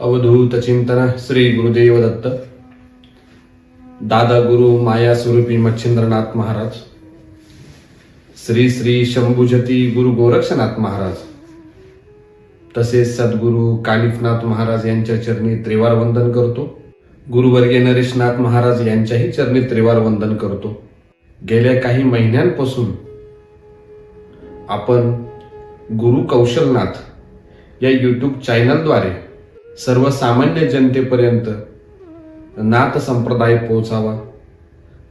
अवधूत चिंतन श्री गुरुदेव दत्त दादा गुरु माया स्वरूपी मच्छिंद्रनाथ महाराज। श्री श्री शंभुजती गुरु गोरक्षनाथ महाराज। तसेच सद्गुरु कालिफनाथ महाराज यांच्या चरणी त्रिवार वंदन करतो। गुरुवर्गीय नरेशनाथ महाराज यांच्याही चरणी त्रिवार वंदन करतो। गेल्या काही महिन्यांपासून आपण गुरु कौशलनाथ या यूट्यूब चॅनलद्वारे सर्वसामान्य जनतेपर्यंत नाथ संप्रदाय पोहोचावा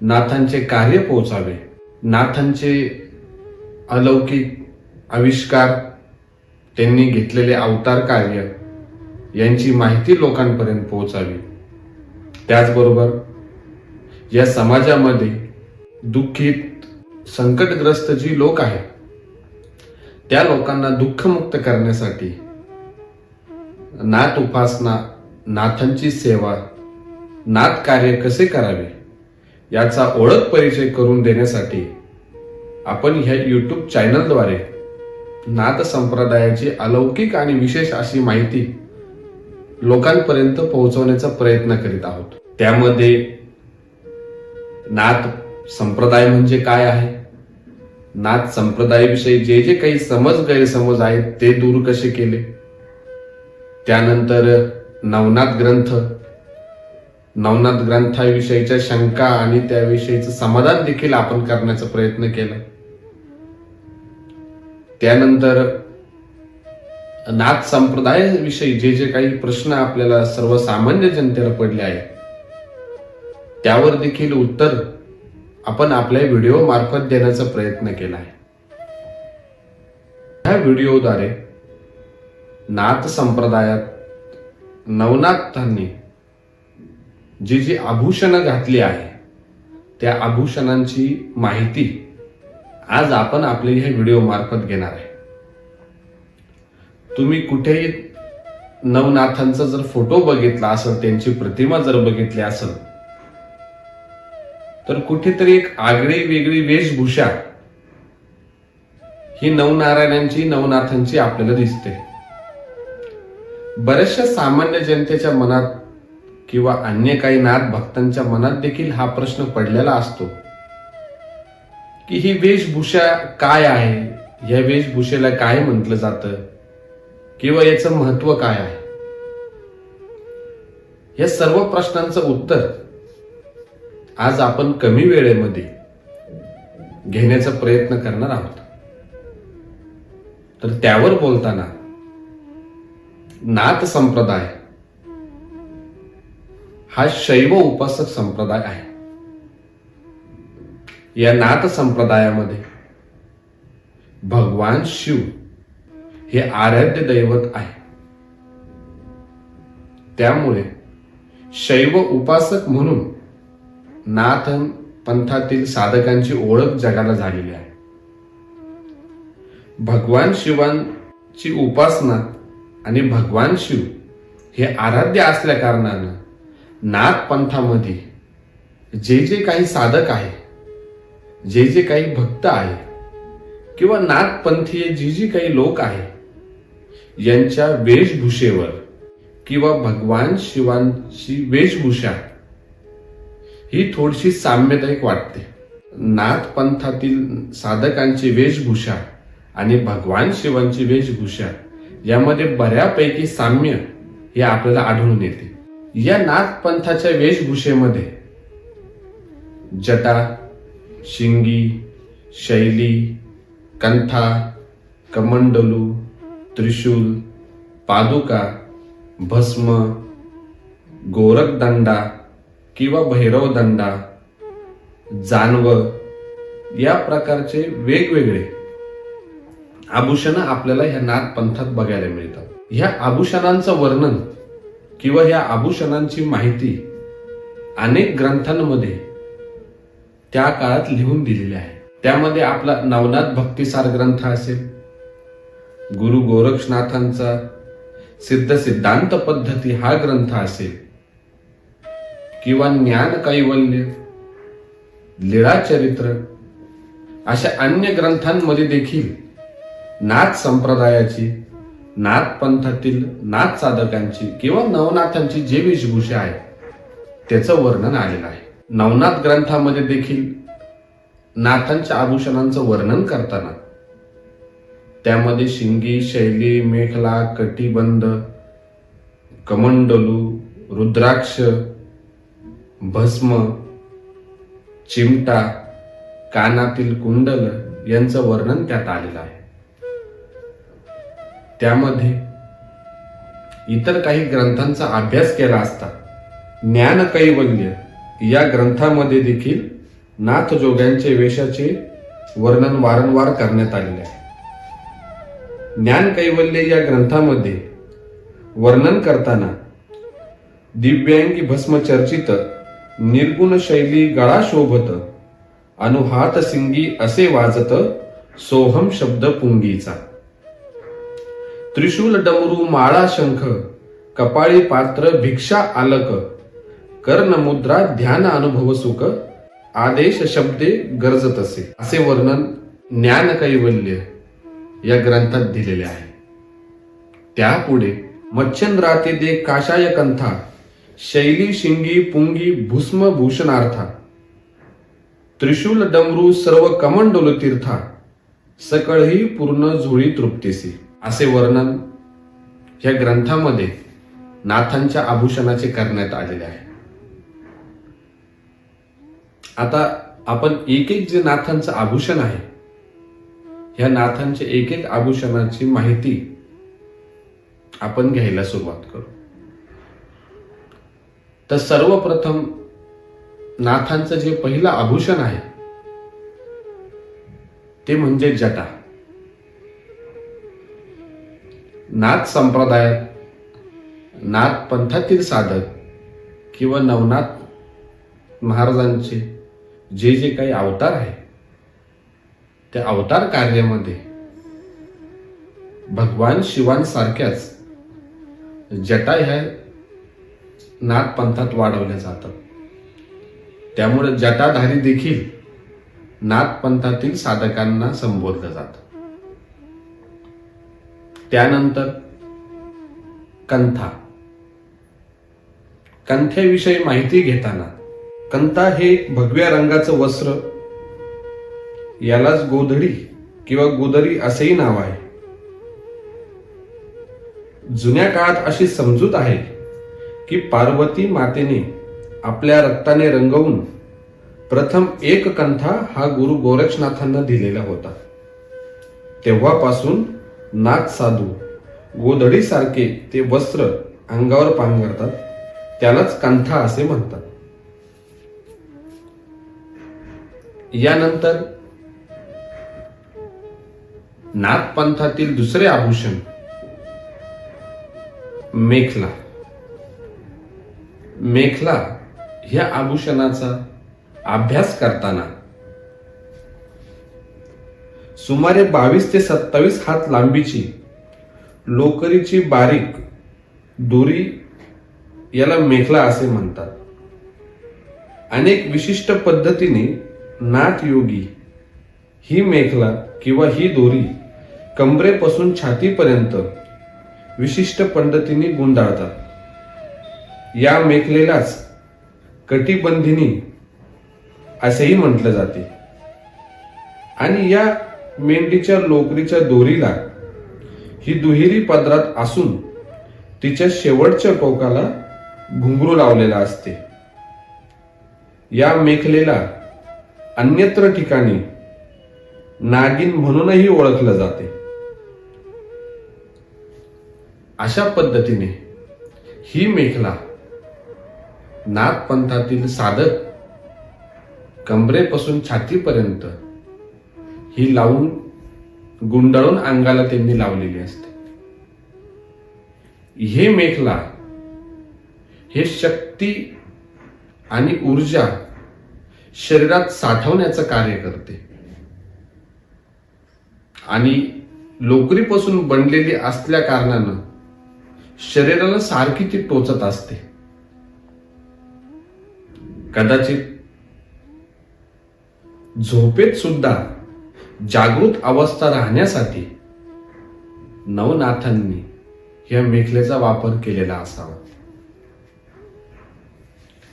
नाथांचे कार्य पोहोचावे नाथांचे अलौकिक आविष्कार त्यांनी घेतलेले अवतार कार्य यांची माहिती लोकांपर्यंत पोहोचावी. त्याचबरोबर या समाजामध्ये दुःखित संकटग्रस्त जी लोक आहेत त्या लोकांना दुःखमुक्त करण्यासाठी नाथ उपासना नाथांची सेवा नाथ कार्य कसे करावे याचा ओळख परिचय करून देण्यासाठी आपण ह्या यूट्यूब चॅनलद्वारे नाथ संप्रदायाची अलौकिक आणि विशेष अशी माहिती लोकांपर्यंत पोहोचवण्याचा प्रयत्न करीत आहोत. त्यामध्ये नाथ संप्रदाय म्हणजे काय आहे? नाथ संप्रदायाविषयी जे जे काही समज गैरसमज आहेत ते दूर कसे केले? त्यानंतर नवनाथ ग्रंथ. नवनाथ ग्रंथाविषयीच्या शंका आणि त्याविषयीचं समाधान देखील आपण करण्याचा प्रयत्न केला त्यानंतर नाथ संप्रदायाविषयी जे जे काही प्रश्न आपल्याला सर्वसामान्य जनतेला पडले आहेत त्यावर देखील उत्तर आपण आपल्या व्हिडिओ मार्फत देण्याचा प्रयत्न केला आहे ह्या व्हिडिओद्वारे नाथ संप्रदायात नवनाथांनी जी जी आभूषणं घातली आहे त्या आभूषणांची माहिती आज आपण आपल्या ह्या व्हिडिओ मार्फत घेणार आहे. तुम्ही कुठेही नवनाथांचा जर फोटो बघितला असेल त्यांची प्रतिमा जर बघितली असेल तर कुठेतरी एक आगळी वेगळी वेशभूषा ही नवनारायणांची नवनाथांची आपल्याला दिसते. बऱ्याचशा सामान्य जनतेच्या मनात किंवा अन्य काही नाथ भक्तांच्या मनात देखील हा प्रश्न पडलेला असतो. की ही वेशभूषा काय आहे? या वेशभूषेला काय म्हटलं जातं? किंवा याचं महत्त्व काय आहे? या सर्व प्रश्नांचं उत्तर आज आपण कमी वेळेमध्ये घेण्याचा प्रयत्न करणार आहोत. तर त्यावर बोलताना नाथ संप्रदाय. हा शैव उपासक संप्रदाय आहे. या नाथ संप्रदायामध्ये भगवान शिव हे आराध्य दैवत आहे. त्यामुळे शैव उपासक म्हणून नाथ पंथातील साधकांची ओळख जगाला झालेली आहे. भगवान शिवांची उपासना आणि भगवान शिव हे आराध्य असल्या कारणानं नाथ पंथामध्ये जे जे काही साधक आहे जे जे काही भक्त आहे किंवा नाथपंथीय जी जी काही लोक आहे यांच्या वेशभूषेवर किंवा भगवान शिवांची वेशभूषा ही थोडीशी साम्यदायक वाटते. नाथपंथातील साधकांची वेशभूषा आणि भगवान शिवांची वेशभूषा यामध्ये बऱ्यापैकी साम्य हे आपल्याला आढळून येते. या नाथपंथाच्या वेशभूषेमध्ये जटा शिंगी शैली कंथा कमंडलू त्रिशूल पादुका भस्म गोरखदंडा किंवा भैरवदंडा जानव या प्रकारचे वेगवेगळे आभूषणं आपल्याला ह्या नाथ पंथात बघायला मिळतात. ह्या आभूषणांचं वर्णन किंवा ह्या आभूषणांची माहिती अनेक ग्रंथांमध्ये त्या काळात लिहून दिलेली आहे. त्यामध्ये आपला नवनाथ भक्तिसार ग्रंथ असेल गुरु गोरक्षनाथांचा सिद्ध सिद्धांत पद्धती हा ग्रंथ असेल किंवा ज्ञान कैवल्य लीळाचरित्र अशा अन्य ग्रंथांमध्ये देखील नाथ संप्रदायाची नाथपंथातील नाथ साधकांची किंवा नवनाथांची जे वेशभूषा आहे त्याचं वर्णन आलेलं आहे. नवनाथ ग्रंथामध्ये देखील नाथांच्या आभूषणांचं वर्णन करताना त्यामध्ये शिंगी शैली मेखला कटिबंध कमंडलू रुद्राक्ष भस्म चिमटा कानातील कुंडल यांचं वर्णन त्यात आलेलं आहे. त्यामध्ये इतर काही ग्रंथांचा अभ्यास केला असता ज्ञान कैवल्य या ग्रंथामध्ये देखील नाथजोग्यांचे वेशाचे वर्णन वारंवार करण्यात आलेले आहे. ज्ञान कैवल्य या ग्रंथामध्ये वर्णन करताना दिव्यांगी भस्म चर्चित निर्गुण शैली गळा शोभत अनुहात सिंगी असे वाजत सोहम शब्द पुंगीचा. त्रिशूल डमरू माळा शंख कपाळी पात्र भिक्षा आलक कर्ण मुद्रा ध्यान अनुभव सुख आदेश शब्दे गरजत असे असे वर्णन ज्ञान कैवल्य या ग्रंथात दिलेले आहे. त्यापुढे मच्छंद्राते दे काशाय कंथा शैली शिंगी पुंगी भूस्म भूषणार्था त्रिशूल डमरू सर्व कमंडोल तीर्था सकळही पूर्ण झुळी तृप्तीसी. असे वर्णन या ग्रंथामध्ये नाथांच्या आभूषणाचे करण्यात आलेले आहे. आता आपण एक एक जे नाथांचं आभूषण आहे ह्या नाथांच्या एक एक आभूषणाची माहिती आपण घ्यायला सुरुवात करू. तर सर्वप्रथम नाथांचं जे पहिलं आभूषण आहे ते म्हणजे जटा. नाथ संप्रदाय नाथ पंथातील साधक किंवा नवनाथ महाराजांचे जे जे काही अवतार आहे त्या अवतार कार्यामध्ये भगवान शिवांसारख्याच जटा ह्या नाथ पंथात वाढवल्या जातात. त्यामुळे जटाधारी देखील नाथ पंथातील साधकांना संबोधलं जातं. त्यानंतर कंथा. कंथेविषयी माहिती घेताना कंथा हे एक भगव्या रंगाचं वस्त्र यालाच गोधडी किंवा गोदरी असेही नाव आहे. जुन्या काळात अशी समजूत आहे की पार्वती मातेने आपल्या रक्ताने रंगवून प्रथम एक कंथा हा गुरु गोरक्षनाथांना दिलेला होता. तेव्हापासून नाथ साधू. गोधडीसारखे ते वस्त्र अंगावर पांघरतात त्यालाच कंथा असे म्हणतात. यानंतर नागपंथातील दुसरे आभूषण मेखला. मेखला ह्या आभूषणाचा अभ्यास करताना सुमारे बावीस ते सत्तावीस हात लांबीची लोकरीची बारीक दोरी याला मेखला असे म्हणतात. अनेक विशिष्ट पद्धतीने नाथ योगी ही मेखला किंवा ही दोरी कमरेपासून छातीपर्यंत विशिष्ट पद्धतीने गुंडाळतात. या मेखलेलाच कटिबंधिनी असेही म्हटलं जाते. आणि या मेंढीच्या लोकरीच्या दोरीला ही दुहेरी पदरात असून तिच्या शेवटच्या टोकाला घुंगरू लावलेला असते. या मेखलेला अन्यत्र ठिकाणी नागिन म्हणूनही ओळखलं जाते. अशा पद्धतीने ही मेखला नागपंथातील साधक कमरेपासून छातीपर्यंत ही लावून गुंडाळून अंगाला त्यांनी लावलेली असते. हे मेखला हे शक्ती आणि ऊर्जा शरीरात साठवण्याचं कार्य करते. आणि लोकरीपासून बनलेली असल्या कारणानं शरीराला सारखी ती टोचत असते. कदाचित झोपेत सुद्धा जागृत अवस्था राहण्यासाठी नवनाथांनी या मेखलेचा वापर केलेला असावा.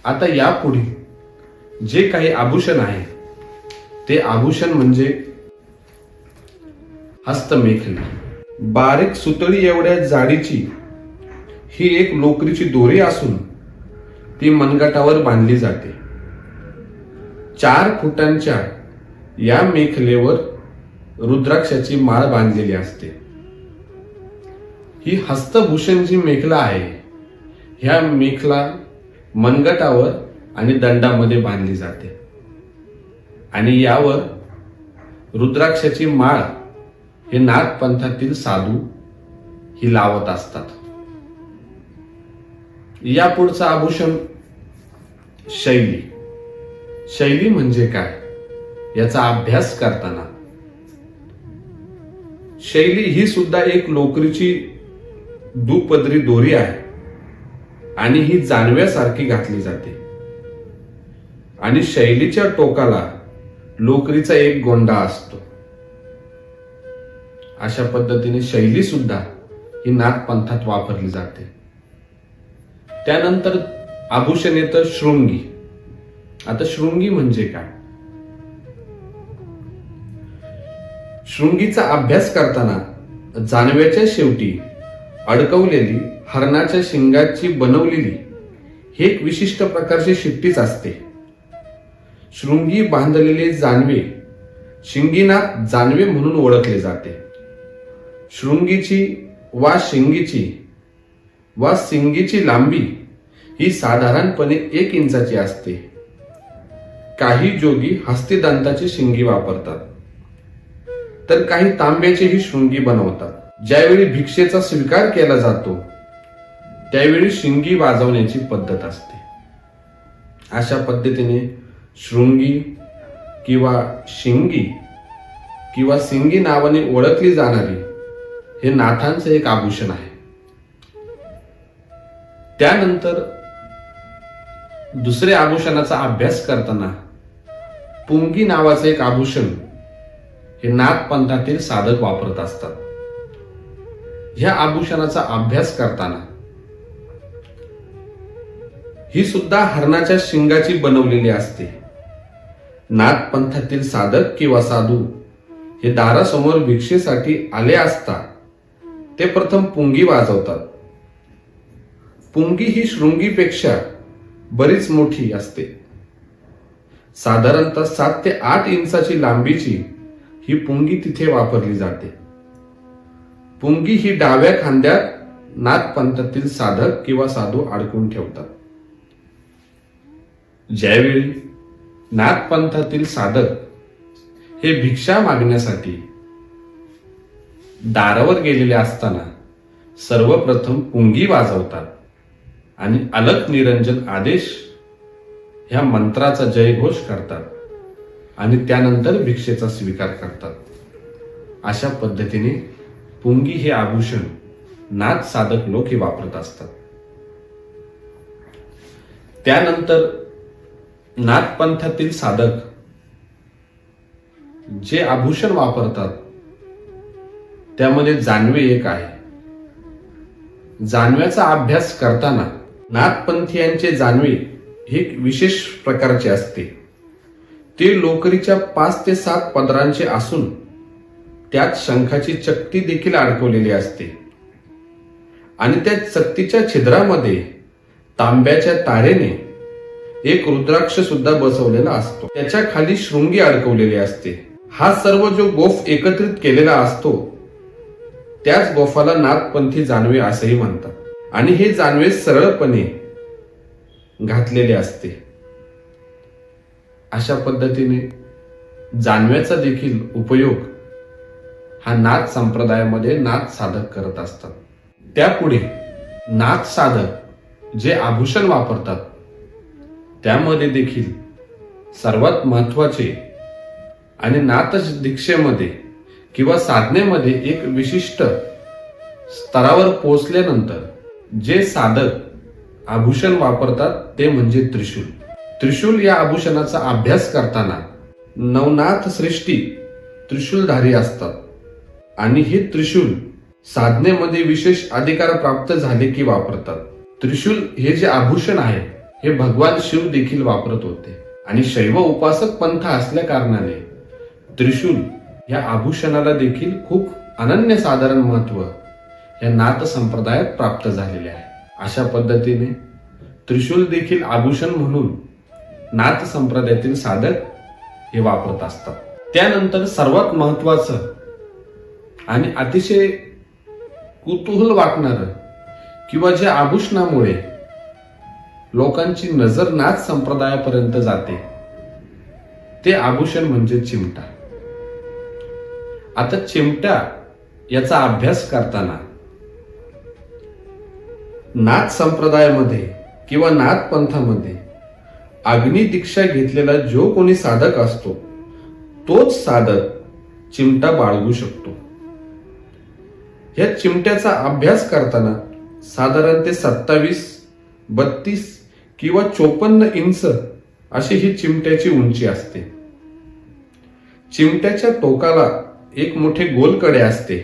आता यापुढे जे काही आभूषण आहे ते आभूषण म्हणजे हस्तमेखली. बारीक सुतळी एवढ्या जाडीची ही एक लोकरीची दोरी असून ती मनगटावर बांधली जाते. चार फुटांच्या या मेखलेवर रुद्राक्षाची माळ बांधलेली असते. ही हस्तभूषण जी मेखला आहे. ह्या मेखला मनगटावर आणि दंडामध्ये बांधली जाते. आणि यावर रुद्राक्षाची माळ हे नागपंथातील साधू ही लावत असतात. या पुढचं आभूषण शैली. शैली म्हणजे काय? याचा अभ्यास करताना शैली ही सुद्धा एक लोकरीची दुपदरी दोरी आहे. आणि ही जानव्यासारखी घातली जाते. आणि शैलीच्या टोकाला लोकरीचा एक गोंडा असतो. अशा पद्धतीने शैली सुद्धा ही नागपंथात वापरली जाते. त्यानंतर आभूषण येतं शृंगी. आता शृंगी म्हणजे काय? शृंगीचा अभ्यास करताना जानव्याच्या शेवटी अडकवलेली हरणाच्या शिंगाची बनवलेली ही एक विशिष्ट प्रकारची शिट्टीच असते. शृंगी बांधलेले जानवे शिंगीना जानवे म्हणून ओळखले जाते. शृंगीची वा शिंगीची वा सिंगीची लांबी ही साधारणपणे एक इंचाची असते. काही जोगी हस्तिदंताची शिंगी वापरतात. तर काही तांब्याची ही शृंगी बनवतात. ज्यावेळी भिक्षेचा स्वीकार केला जातो त्यावेळी शिंगी वाजवण्याची पद्धत असते. अशा पद्धतीने शृंगी किंवा शिंगी किंवा सिंगी नावाने ओळखली जाणारी हे नाथांचं एक आभूषण आहे. त्यानंतर दुसऱ्या आभूषणाचा अभ्यास करताना पुंगी नावाचं एक आभूषण हे नागपंथातील साधक वापरत असतात. ह्या आभूषणाचा अभ्यास करताना ही सुद्धा हरणाच्या शिंगाची बनवलेली असते. नागपंथातील साधक किंवा साधू हे दारासमोर भिक्षेसाठी आले असता ते प्रथम पुंगी वाजवतात. पुंगी ही शृंगीपेक्षा बरीच मोठी असते. साधारणतः सात ते आठ इंचाची लांबीची ही पुंगी तिथे वापरली जाते. पुंगी ही डाव्या खांद्यात नाथपंथातील साधक किंवा साधू अडकून ठेवतात. ज्यावेळी नाथपंथातील साधक हे भिक्षा मागण्यासाठी दारावर गेलेले असताना सर्वप्रथम पुंगी वाजवतात आणि अलक निरंजन आदेश ह्या मंत्राचा जयघोष करतात. आणि त्यानंतर भिक्षेचा स्वीकार करतात. अशा पद्धतीने पुंगी हे आभूषण नाथ साधक लोक हे वापरत असतात. त्यानंतर नाथपंथातील साधक जे आभूषण वापरतात त्यामध्ये जानवे एक आहे. जानव्याचा अभ्यास करताना नाथपंथीयांचे जानवे हे विशेष प्रकारचे असते. ते लोकरीच्या पाच ते सात पदरांचे असून त्यात शंखाची चक्ती देखील अडकवलेली असते. आणि त्या चक्तीच्या छिद्रामध्ये तांब्याच्या तारेने एक रुद्राक्ष सुद्धा बसवलेला असतो. त्याच्याखाली शृंगी अडकवलेली असते. हा सर्व जो गोफ एकत्रित केलेला असतो त्याच गोफाला नागपंथी जानवे असेही म्हणतात. आणि हे जानवे सरळपणे घातलेले असते. अशा पद्धतीने जानव्याचा देखील उपयोग हा नाथ संप्रदायामध्ये नाथ साधक करत असतात. त्यापुढे नाथ साधक जे आभूषण वापरतात त्यामध्ये देखील सर्वात महत्त्वाचे आणि नाथ दीक्षेमध्ये किंवा साधनेमध्ये एक विशिष्ट स्तरावर पोचल्यानंतर जे साधक आभूषण वापरतात ते म्हणजे त्रिशूल. त्रिशूल या आभूषणाचा अभ्यास करताना नवनाथ सृष्टी त्रिशूलधारी असतात. आणि हे त्रिशूल साधनेमध्ये विशेष अधिकार प्राप्त झाले की वापरतात. त्रिशूल हे जे आभूषण आहे हे भगवान शिव देखील वापरत होते. आणि शैव उपासक पंथ असल्या कारणाने त्रिशूल या आभूषणाला देखील खूप अनन्य साधारण महत्त्व या नाथ संप्रदायात प्राप्त झालेले आहे. अशा पद्धतीने त्रिशूल देखील आभूषण म्हणून नाथ संप्रदायातील साधक हे वापरत असतात. त्यानंतर सर्वात महत्वाचं आणि अतिशय कुतूहल वाटणार किंवा ज्या आभूषणामुळे लोकांची नजर नाथ संप्रदायापर्यंत जाते ते आभूषण म्हणजे चिमटा. आता चिमटा याचा अभ्यास करताना नाथ संप्रदायामध्ये किंवा नाथ पंथामध्ये अग्नी दीक्षा घेतलेला जो कोणी साधक असतो तोच साधक चिमटा बाळगू शकतो. या चिमट्याचा अभ्यास करताना साधारण ते सत्तावीस बत्तीस किंवा चोपन्न इंच अशी ही चिमट्याची उंची असते. चिमट्याच्या टोकाला एक मोठे गोलकडे असते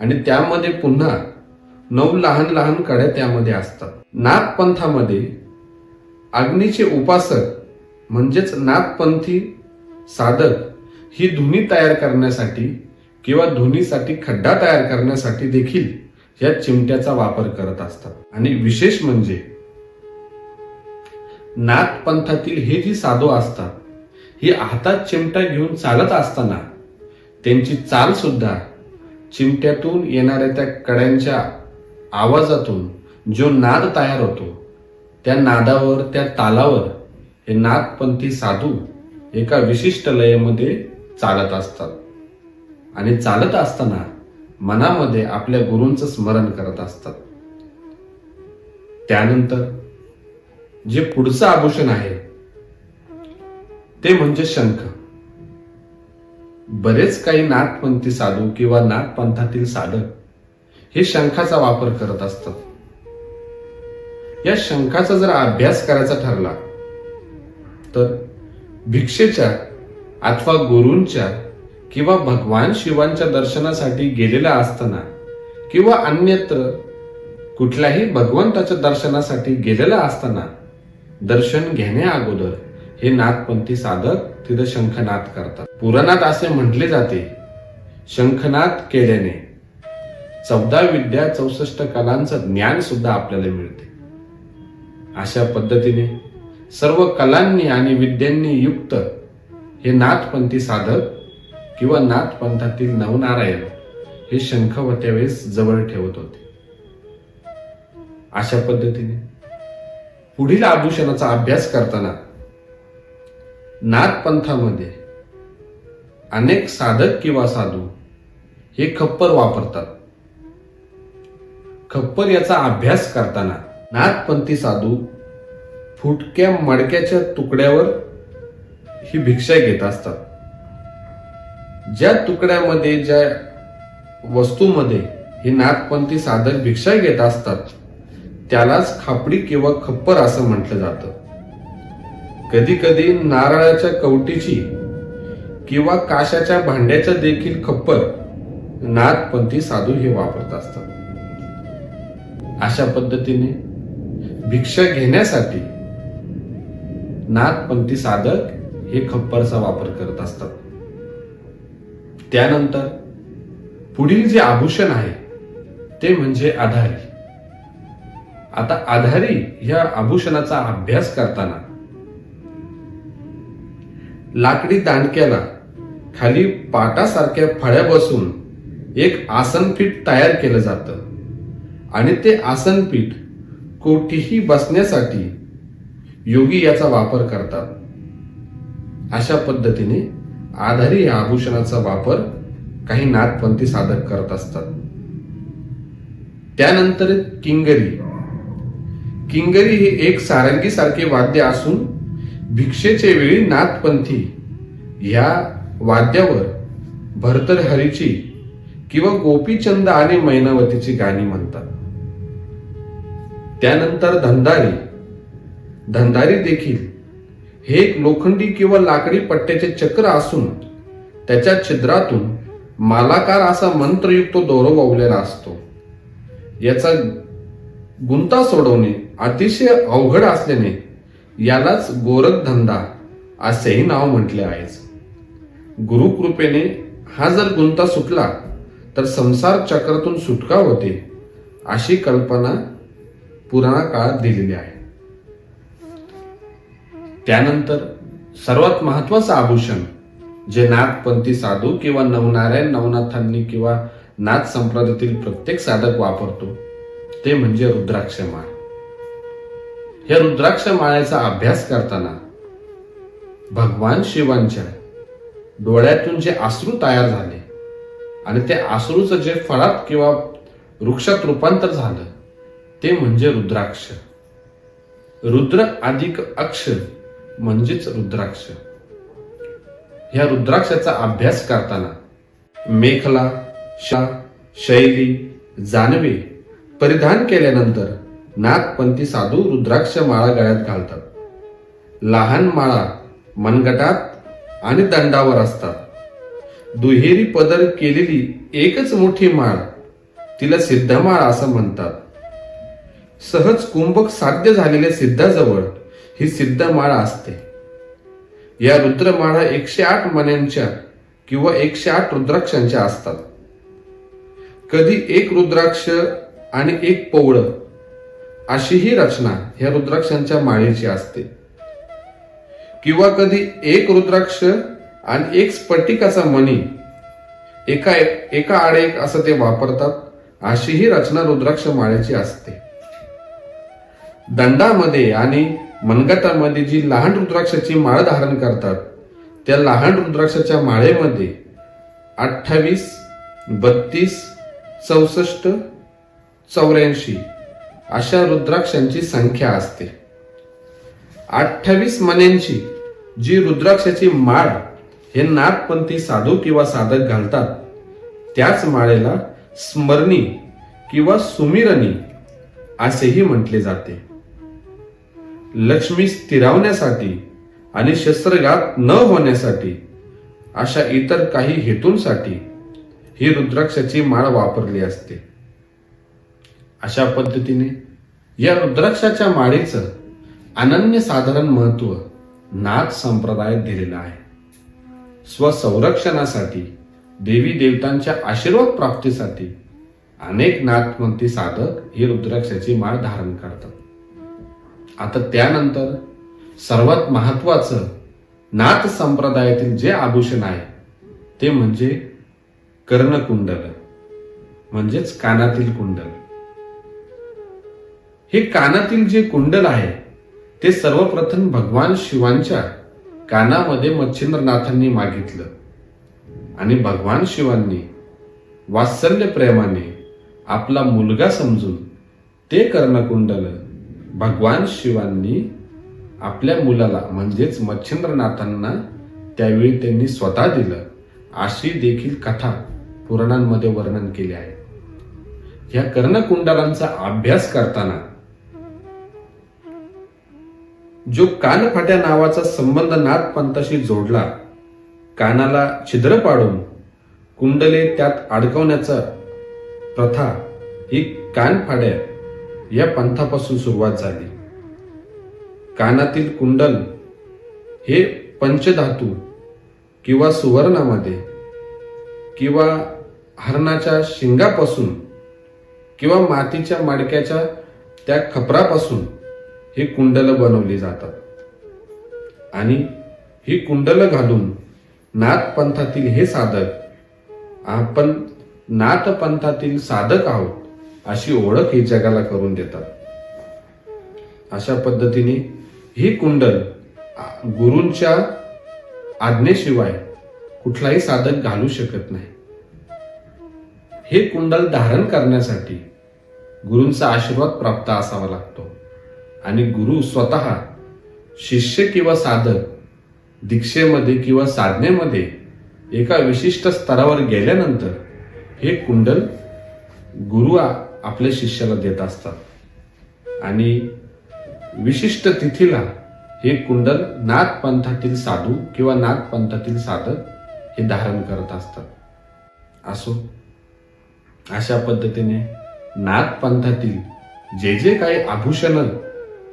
आणि त्यामध्ये पुन्हा नऊ लहान लहान कड्या त्यामध्ये असतात. नागपंथामध्ये अग्नीचे उपासक म्हणजेच नाथपंथी साधक ही धुनी तयार करण्यासाठी किंवा धुनीसाठी खड्डा तयार करण्यासाठी देखील या चिमट्याचा वापर करत असतात. आणि विशेष म्हणजे नाथपंथातील हे जी साधू असतात ही हातात चिमटा घेऊन चालत असताना त्यांची चाल सुद्धा चिमट्यातून येणाऱ्या त्या कड्यांच्या आवाजातून जो नाद तयार होतो त्या नादावर त्या तालावर हे नाथपंथी साधू एका विशिष्ट लयमध्ये चालत असतात. आणि चालत असताना मनामध्ये आपल्या गुरूंचं स्मरण करत असतात. त्यानंतर जे पुढचं आभूषण आहे ते म्हणजे शंख. बरेच काही नाथपंथी साधू किंवा नाथपंथातील साधक हे शंखाचा वापर करत असतात. या शंखाचा जर अभ्यास करायचा ठरला तर भिक्षेच्या अथवा गुरूंच्या किंवा भगवान शिवांच्या दर्शनासाठी गेलेला असताना किंवा अन्यत्र कुठल्याही भगवंताच्या दर्शनासाठी गेलेला असताना दर्शन घेण्या अगोदर हे नाथपंथी साधक तिथं शंखनाद करतात. पुराणात असे म्हटले जाते शंखनाद केल्याने चौदा विद्या चौसष्ट कलांचं ज्ञान सुद्धा आपल्याला मिळते. अशा पद्धतीने सर्व कलांनी आणि विद्यांनी युक्त हे नाथपंथी साधक किंवा नाथपंथातील नवनारायण हे शंख व त्यावेळेस जवळ ठेवत होते. अशा पद्धतीने पुढील आभूषणाचा अभ्यास करताना नाथपंथामध्ये अनेक साधक किंवा साधू हे खप्पर वापरतात. खप्पर याचा अभ्यास करताना नाथपंथी साधू फुटक्या मडक्याच्या तुकड्यावर ही भिक्षा घेत असतात. ज्या तुकड्यामध्ये ज्या वस्तूमध्ये हे नाथपंथी साधक भिक्षा घेत असतात त्यालाच खापडी किंवा खप्पर असं म्हटलं जातं. कधी कधी नारळाच्या कवटीची किंवा काशाच्या भांड्याच्या देखील खप्पर नाथपंथी साधू हे वापरत असतात. अशा पद्धतीने भिक्षा घेण्यासाठी नाथपंथी साधक हे खप्परचा वापर करत असतात. त्यानंतर पुढील जे आभूषण आहे ते म्हणजे आधारी. आता आधारी या आभूषणाचा अभ्यास करताना लाकडी दांडक्याला खाली पाटासारख्या फळ्या बसून एक आसनपीठ तयार केलं जातं. आणि ते आसनपीठ कोठीही बसण्यासाठी योगी याचा वापर करतात. अशा पद्धतीने आधारी या आभूषणाचा वापर काही नाथपंथी साधक करत असतात. त्यानंतर किंगरी. किंगरी हे एक सारंगी सारखे वाद्य असून भिक्षेचे वेळी नाथपंथी या वाद्यावर भरतरहरीची किंवा गोपीचंद आणि मैनावतीची गाणी म्हणतात. त्यानंतर धंदारी. धंदारी देखील हे एक लोखंडी किंवा लाकडी पट्ट्याचे चक्र असून त्याच्या छिद्रातून मालाकार असा मंत्रयुक्त दोरो वावलेला असतो. याचा गुंता सोडवणे अतिशय अवघड असल्याने यालाच गोरख धंदा असेही नाव म्हटले आहे. गुरुकृपेने हा जर गुंता सुटला तर संसार चक्रातून सुटका होते अशी कल्पना पुराणा काळात दिलेली आहे. त्यानंतर सर्वात महत्वाचं आभूषण जे नाथपंथी साधू किंवा नवनारायण नवनाथांनी किंवा नाथ संप्रदायातील प्रत्येक साधक वापरतो ते म्हणजे रुद्राक्ष माळ या रुद्राक्ष माळेचा अभ्यास करताना भगवान शिवांच्या डोळ्यातून जे आश्रू तयार झाले आणि ते आश्रूचं जे फळात किंवा वृक्षात रूपांतर झालं ते म्हणजे रुद्राक्ष. रुद्र अधिक अक्ष म्हणजेच रुद्राक्ष. ह्या रुद्राक्षाचा अभ्यास करताना मेखला शा शैली जानवे परिधान केल्यानंतर नागपंथी साधू रुद्राक्ष माळा गळ्यात घालतात. लहान माळा मनगटात आणि दंडावर असतात. दुहेरी पदर केलेली एकच मोठी माळ तिला सिद्धमाळ असं म्हणतात. सहज कुंभक साध्य झालेल्या सिद्धाजवळ ही सिद्धमाळ असते. या रुद्रमाळा एकशे आठ मण्यांच्या किंवा एकशे आठ रुद्राक्षांच्या असतात. कधी एक रुद्राक्ष आणि एक पौळ अशी ही रचना ह्या रुद्राक्षांच्या माळेची असते. किंवा कधी एक रुद्राक्ष आणि एक स्फटिकाचा मणी एका एका आड एक असं ते वापरतात अशी ही रचना रुद्राक्ष माळेची असते. दंडामध्ये आणि मनगटामध्ये जी लहान रुद्राक्षाची माळ धारण करतात त्या लहान रुद्राक्षाच्या माळेमध्ये अठ्ठावीस बत्तीस चौसष्ट चौऱ्याऐंशी अशा रुद्राक्षांची संख्या असते. अठ्ठावीस मण्यांची जी रुद्राक्षाची माळ हे नागपंथी साधू किंवा साधक घालतात त्याच माळेला स्मरणी किंवा सुमिरणी असेही म्हटले जाते. लक्ष्मी स्थिरावण्यासाठी आणि शस्त्रघात न होण्यासाठी अशा इतर काही हेतूंसाठी ही रुद्राक्षाची माळ वापरली असते. अशा पद्धतीने या रुद्राक्षाच्या माळेचं अनन्यसाधारण महत्त्व नाथ संप्रदायात दिलेलं आहे. स्वसंरक्षणासाठी देवी देवतांच्या आशीर्वाद प्राप्तीसाठी अनेक नाथपंथी साधक ही रुद्राक्षाची माळ धारण करतात. आता त्यानंतर सर्वात महत्वाचं नाथ संप्रदायातील जे आभूषण आहे ते म्हणजे कर्णकुंडल म्हणजेच कानातील कुंडल. हे कानातील जे कुंडल आहे ते सर्वप्रथम भगवान शिवांच्या कानामध्ये मच्छिंद्रनाथांनी मागितलं. आणि भगवान शिवांनी वात्सल्य प्रेमाने आपला मुलगा समजून ते कर्णकुंडल भगवान शिवांनी आपल्या मुलाला म्हणजेच मच्छिंद्रनाथांना त्यावेळी त्यांनी स्वतः दिलं. अशी देखील कथा पुराणांमध्ये वर्णन केले आहे. ह्या कर्णकुंडलांचा अभ्यास करताना जो कानफाट्या नावाचा संबंध नाथपंथाशी जोडला कानाला छिद्र पाडून कुंडले त्यात अडकवण्याचा प्रथा ही कानफाड्या या पंथापासून सुरुवात झाली. कानातील कुंडल हे पंचधातू किंवा सुवर्णामध्ये किंवा हरणाच्या शिंगापासून किंवा मातीच्या माडक्याच्या त्या खपरापासून ही कुंडलं बनवली जातात. आणि ही कुंडलं घालून नाथ पंथातील हे साधक आपण नाथ पंथातील साधक आहोत. अशी ओळख ही जगाला करून देतात. अशा पद्धतीने ही कुंडल गुरूंच्या आज्ञेशिवाय कुठलाही साधक घालू शकत नाही. हे कुंडल धारण करण्यासाठी गुरूंचा आशीर्वाद प्राप्त असावा लागतो. आणि गुरु स्वतः शिष्य किंवा साधक दीक्षेमध्ये किंवा साधनेमध्ये एका विशिष्ट स्तरावर गेल्यानंतर हे कुंडल गुरु आपल्या शिष्याला देत असतात. आणि विशिष्ट तिथीला हे कुंडल नाथ पंथातील साधू किंवा नाथ पंथातील साधक हे धारण करत असतात. असो अशा पद्धतीने नाथ पंथातील जे जे काही आभूषणं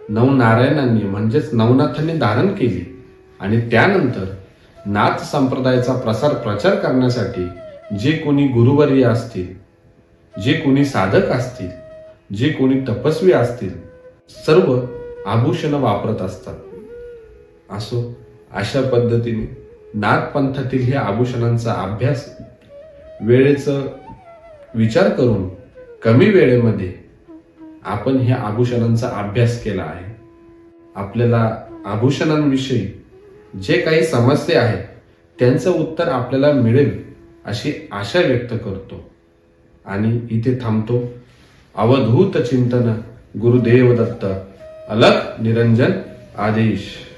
नवनारायणांनी म्हणजेच नवनाथांनी धारण केली आणि त्यानंतर नाथ संप्रदायाचा प्रसार प्रचार करण्यासाठी जे कोणी गुरुवर्य असतील जे कोणी साधक असतील जे कोणी तपस्वी असतील सर्व आभूषण वापरत असतात. असो अशा पद्धतीने नागपंथातील ह्या आभूषणांचा अभ्यास वेळेचं विचार करून कमी वेळेमध्ये आपण ह्या आभूषणांचा अभ्यास केला आहे. आपल्याला आभूषणांविषयी जे काही समस्या आहेत त्यांचं उत्तर आपल्याला मिळेल अशी आशा व्यक्त करतो. आणि इथे थांबतो. अवधूत चिंतन गुरुदेव दत्त अलग निरंजन आदेश.